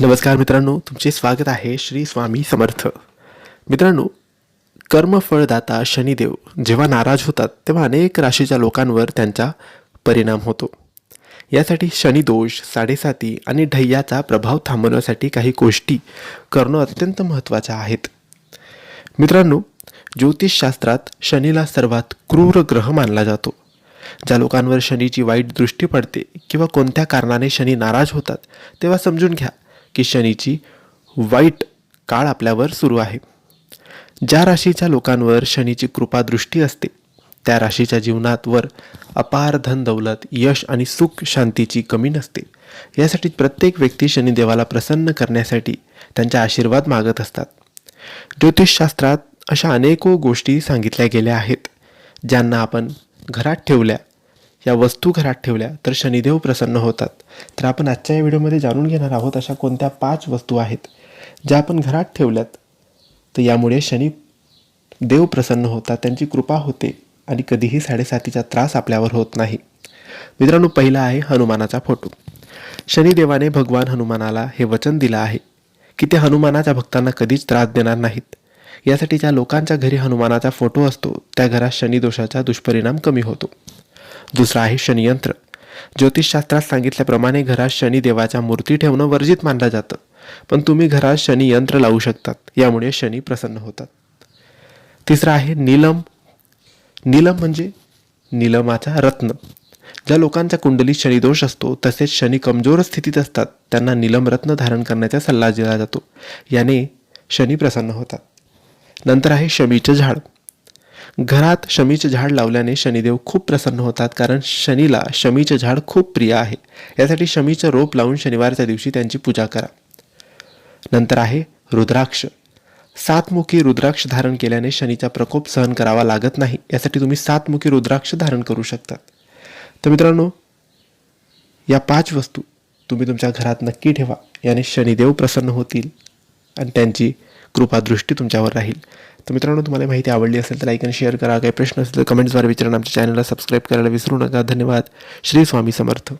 नमस्कार मित्रांनो तुमचे स्वागत आहे श्री स्वामी समर्थ. मित्रांनो कर्मफळदाता शनिदेव जेव्हा नाराज होतात तेव्हा अनेक राशीच्या लोकांवर त्यांचा परिणाम होतो. यासाठी शनिदोष साडेसाती आणि ढय्याचा प्रभाव थांबवण्यासाठी काही गोष्टी करणं अत्यंत महत्त्वाच्या आहेत. मित्रांनो ज्योतिषशास्त्रात शनीला सर्वात क्रूर ग्रह मानला जातो. ज्या लोकांवर शनीची वाईट दृष्टी पडते किंवा कोणत्या कारणाने शनी नाराज होतात तेव्हा समजून घ्या. की शनीची वाईट काळ आपल्यावर सुरू आहे. ज्या राशीच्या लोकांवर शनीची कृपादृष्टी असते त्या राशीच्या जीवनात वर अपार धन दौलत यश आणि सुख शांतीची कमी नसते. यासाठी प्रत्येक व्यक्ती शनिदेवाला प्रसन्न करण्यासाठी त्यांचा आशीर्वाद मागत असतात. ज्योतिषशास्त्रात अशा अनेको गोष्टी सांगितल्या गेल्या आहेत ज्यांना आपण घरात ठेवल्या या वस्तू घरात ठेवल्या तर शनिदेव प्रसन्न होतात. तर आपण आजच्या या व्हिडिओमध्ये जाणून घेणार आहोत अशा कोणत्या पाच वस्तू आहेत ज्या आपण घरात ठेवल्यात. तर यामुळे शनी देव प्रसन्न होतात त्यांची कृपा होते आणि कधीही साडेसातीचा त्रास आपल्यावर होत नाही. मित्रांनो पहिला आहे हनुमानाचा फोटो. शनिदेवाने भगवान हनुमानाला हे वचन दिलं आहे की ते हनुमानाच्या भक्तांना कधीच त्रास देणार नाहीत. यासाठी ज्या लोकांच्या घरी हनुमानाचा फोटो असतो त्या घरात शनिदोषाचा दुष्परिणाम कमी होतो. दुसरा आहे शनियंत्र. ज्योतिषशास्त्रात सांगितल्याप्रमाणे घरात शनिदेवाच्या मूर्ती ठेवणं वर्जित मानलं जातं. पण तुम्ही घरात शनियंत्र लावू शकतात. यामुळे शनी प्रसन्न होतात. तिसरा आहे नीलम. नीलम म्हणजे नीलमाचा रत्न. ज्या लोकांच्या कुंडलीत शनिदोष असतो तसेच शनी कमजोर स्थितीत असतात. त्यांना नीलम रत्न धारण करण्याचा सल्ला दिला जातो. याने शनी प्रसन्न होतात. नंतर आहे शमीचं झाड. घरात शमीचे झाड लावल्याने शनिदेव खूप प्रसन्न होतात कारण शनीला शमीचे झाड खूप प्रिय आहे. यासाठी शमीचं रोप लावून शनिवारच्या दिवशी त्यांची पूजा करा. नंतर आहे रुद्राक्ष. सातमुखी रुद्राक्ष धारण केल्याने शनीचा प्रकोप सहन करावा लागत नाही. यासाठी तुम्ही सातमुखी रुद्राक्ष धारण करू शकतात तर मित्रांनो या पाच वस्तू तुम्ही तुमच्या घरात नक्की ठेवा. याने शनिदेव प्रसन्न होतील आणि त्यांची कृपादृष्टी तुमच्यावर राहील. तर मित्रांनो तुम्हाला माहिती आवडली असेल तर लाईक आणि शेअर करा. काही प्रश्न असेल तर कमेंट्सद्वारे विचारून आमच्या चॅनलला सबस्क्राईब करायला विसरू नका. धन्यवाद. श्री स्वामी समर्थ.